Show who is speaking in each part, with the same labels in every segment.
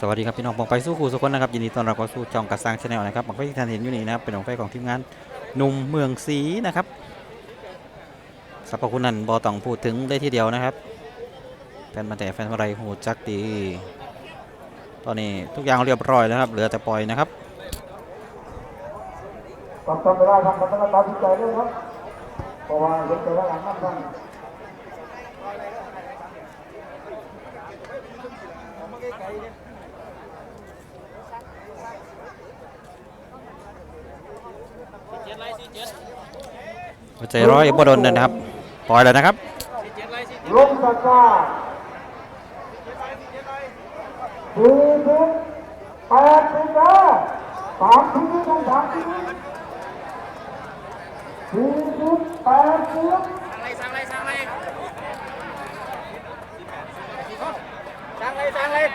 Speaker 1: สวัสดีครับพี่น้องปองไปสู้ครูสุกคนนะครับยินดีต้อนรับเข้าสู่ช่องกระซังชาแนลนะครับบังไฟที่ท่านเห็นอยู่นี่นะครับเป็นบังไฟของทีมงานหนุ่มเมืองศรีนะครับสรรพคุณนั้นบอต้องพูดถึงได้ทีเดียวนะครับแฟนมาแต่แฟนมาไรโหจักดีตอนนี้ทุกอย่างเรียบร้อยแล้วครับเหลือแต่ปล่อยนะครับ
Speaker 2: ทำทำไม่ได้ทำทำไม่ได้ตามที่ใจเลยครับเพราะว่าเห็นใจว่าหลังนั่นท่าน
Speaker 1: หั ใจร้อยบดนนะครับ ปล่อยแล้วนะครับ
Speaker 2: ลงตะกร้าสี่สิบแปดสิบห้สามทีนี้ต้องสามทีนี้สี่สิบแปดสิบ
Speaker 3: สั่งเลยสั่งเลยสั่งเลยสั่งเลย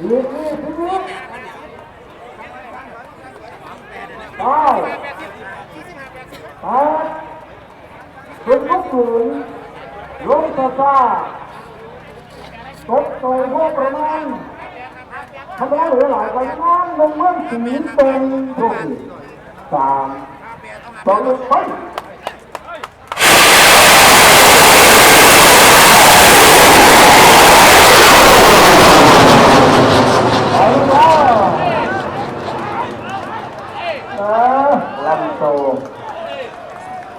Speaker 2: อีกยี่สิบเก้าแป เป็นลูกหมุนลงตะกร้าตกต่อยพวกประมาณทำแล้วเหรือหลายไปน้องลงเมืองสีเป็นถูกสามสองหนึ่งไปไปแล้วเออลำโต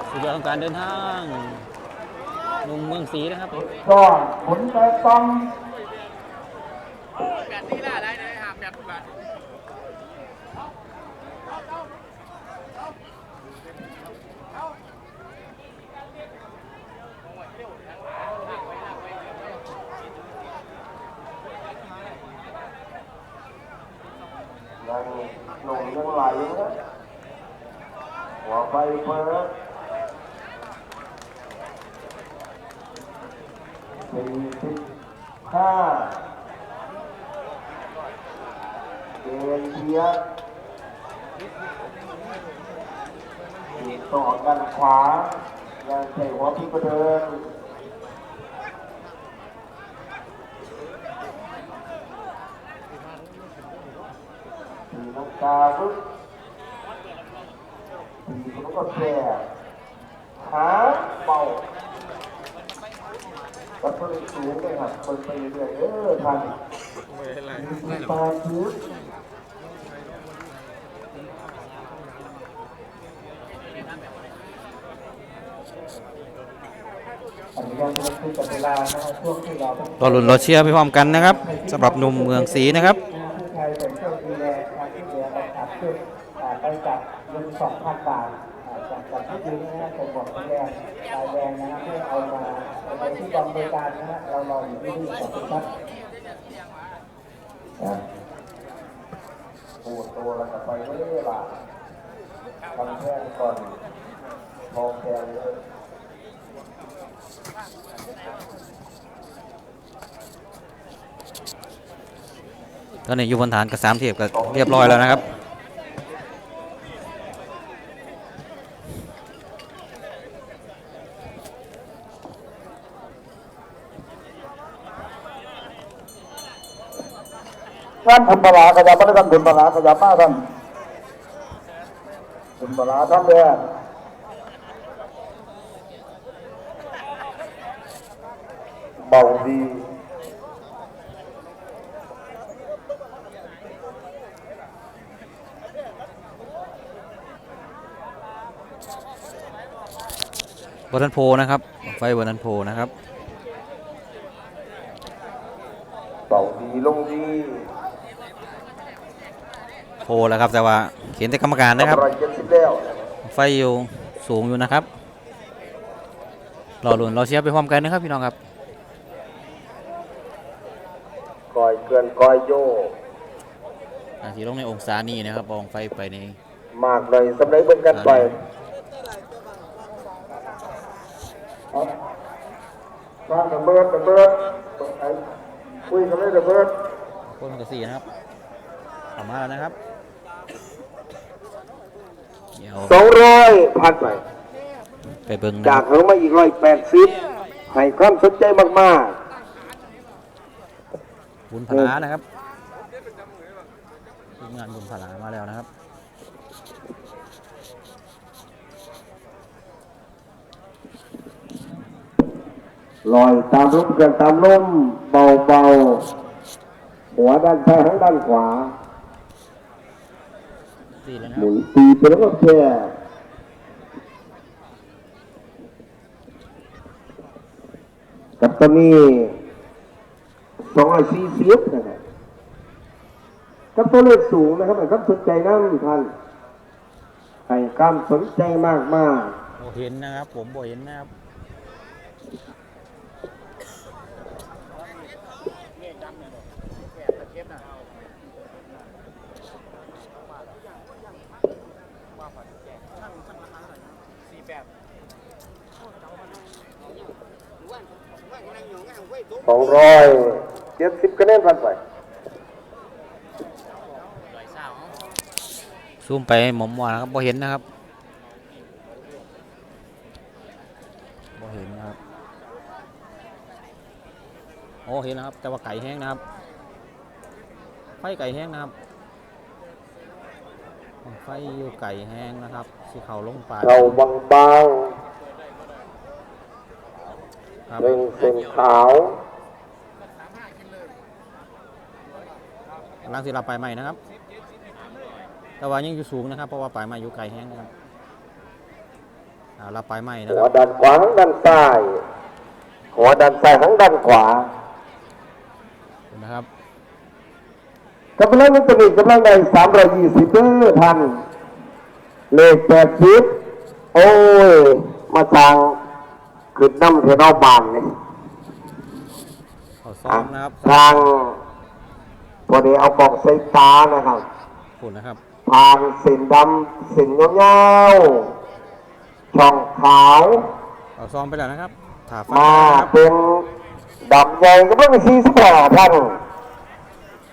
Speaker 1: สุดยอดของการเดินทาง หนุ่มเมืองศรีนะครับ
Speaker 2: ก็ผลแต่ต้อง
Speaker 3: แปดที่ได้ได้ได้หาแปดบาท
Speaker 2: ยังหลงยังไหลนะหัวไฟเปิด สี่สิบห้าเกณฑ์เทียติดต่อกันขวา ยังใส่หัวพี่ประเดินสีน้ำตาบึ๊บสีมันก็แก่หาเบา ก็เพิ่มสูงเลยครับเพิ่มไปเรื่อยๆเออทันมีปลาชื้นอันนี้ยังไม่ได้คุยกับเวลานะครับช่วงที่เราต้อง
Speaker 1: รอลุ้นรอเชียร์ไปพร้อมกันนะครับสำหรับหนุ่มเมืองศรีนะครับ
Speaker 2: ผู้ชายใส่เครื่องดูแลการที่เหลือไปจับเพื่ออ่าไปจับเงินสองพันบาท อ่าจากจากที่ยืมนะฮะผมบอกแดงรายแดงนะฮะเพื่อเอามาเอาไปที่กองบริการนะฮะเรารออยู่ที่นี่ขอบคุณครับนะปวดตัวแล้วก็ไปไม่ได้บาทำแค่ก่อนพอแค่เลย
Speaker 1: ตอนนี้อยู่บนฐานกระสามเทียบก็เรียบร้อยแล้วนะครับ
Speaker 2: ท่านทำปลาขยับมาได้ท่านคุณปลาขยับมาท่านคุณปลาท่านเลยเบาดี
Speaker 1: บนทันโพนะครับ ไฟบนทันโพนะครับ
Speaker 2: เบาดีลงดี
Speaker 1: โพแล้วครับแต่ว่าเขียนแต่กรรมการนะครับ
Speaker 2: อร่อยเจ็ดสิบแล้ว
Speaker 1: ไฟอยู่สูงอยู่นะครับรอลุ้นรอเชียร์ไปพร้อมกันนะครับพี่น้องครับ
Speaker 2: ก้อยเกินก้อยโย
Speaker 1: อาที่ลงในองศานี้นะครับมองไฟไปใน
Speaker 2: มากเลยสำเร็จเบิ่งกันไปเอาว่างระเบิดระเบิดไอ้คุยกันเลยระเบิด
Speaker 1: คนกระสีนะครับออกมาแล้วนะครับเดี๋ยว
Speaker 2: สองร้อยพันไป
Speaker 1: ไปเบิ้งนะค
Speaker 2: จา
Speaker 1: รั
Speaker 2: ก
Speaker 1: บ
Speaker 2: เขามาอีกร้อยแปดสิบให้ความสนใจมาก
Speaker 1: บุญพนานะครับ
Speaker 2: ๆ
Speaker 1: ทีมงานบุญผลามาแล้วนะครับ
Speaker 2: ลอยตามลมเกินตามลมเบาๆหัวด้านซ้ายทั้งด้านขวา
Speaker 1: สี่เลยนะ
Speaker 2: หมุนตีไปแล้วก็แค่กับตอนนี้สองร้อยสี่สิบนะครับกับตัวเลขสูงนะครับครับสนใจนั่งท่านให้การสนใจมากมาก
Speaker 1: โบเห็นนะครับ ผมโบเห็นนะครับ
Speaker 3: สี่แปด
Speaker 2: ๆสองร้อยเจ็ดสิบคะแนนพันไป
Speaker 3: ลอยเศร้า
Speaker 1: ซูมไปหมอมว่านะครับโบเห็นนะครับโบเห็นนะครับโอ้เห็นนะครับ แต่ว่าไก่แห้งนะครับไฟไก่แห้งนะครับ ไฟอยู่ไก่แห้งนะครับสีเขาลงไป
Speaker 2: เราบางบาง
Speaker 1: ครับ
Speaker 2: ๆเป็นเส้นขาว
Speaker 1: กำลังสิเราไปใหม่นะครับ แต่ว่ายังอยู่สูงนะครับ เพราะว่าปลายไม้อยู่ไกลแห้งนะครับอ่าเราไปใหม่นะ
Speaker 2: หั
Speaker 1: ควรับ
Speaker 2: ด้านขวาทั้งด้านซ้ายหัวด้านซ้ายทั้งด้านขวา
Speaker 1: เห็นนะครับ
Speaker 2: กำลังนี้จะมีกำลังในสามร้อยยี่สิบเด้อท่านเลขแปดสิบโอ้ย มาทางขึ้นน้ำเทนอบานเนี่ย
Speaker 1: เขาซ้อมนะครับ
Speaker 2: ทางพอดีเอากล่องใส่ตานะครับ
Speaker 1: ขุนนะครับ
Speaker 2: ทางสินดำสินยาวๆช่องขาว
Speaker 1: เขาซ้อมไปแล้วนะครับถาฟ้า
Speaker 2: มา
Speaker 1: นะครับ
Speaker 2: เป็นดำใหญ่ก็ต้องสี่สิบห้าท่าน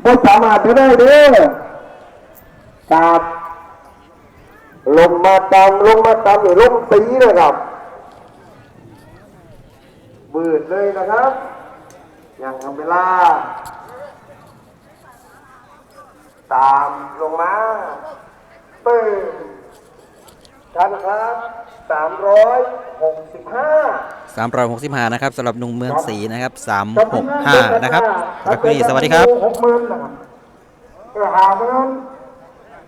Speaker 2: ไม่สามารถจะได้เด้อตามลงมาตามลงมาตามอย่าลงตีเลยครับมืดเลยนะครับ อย่างทำเวลา ตามลงมา ท่านครับสามร้อยหกสิบห้า
Speaker 1: 365นะครับสำหรับหนุ่มเมืองศรีนะครับ365นะครับสำหรับคืนนี้สวัสดีครับ
Speaker 2: หกหมื่นนะครับเออหาเงิน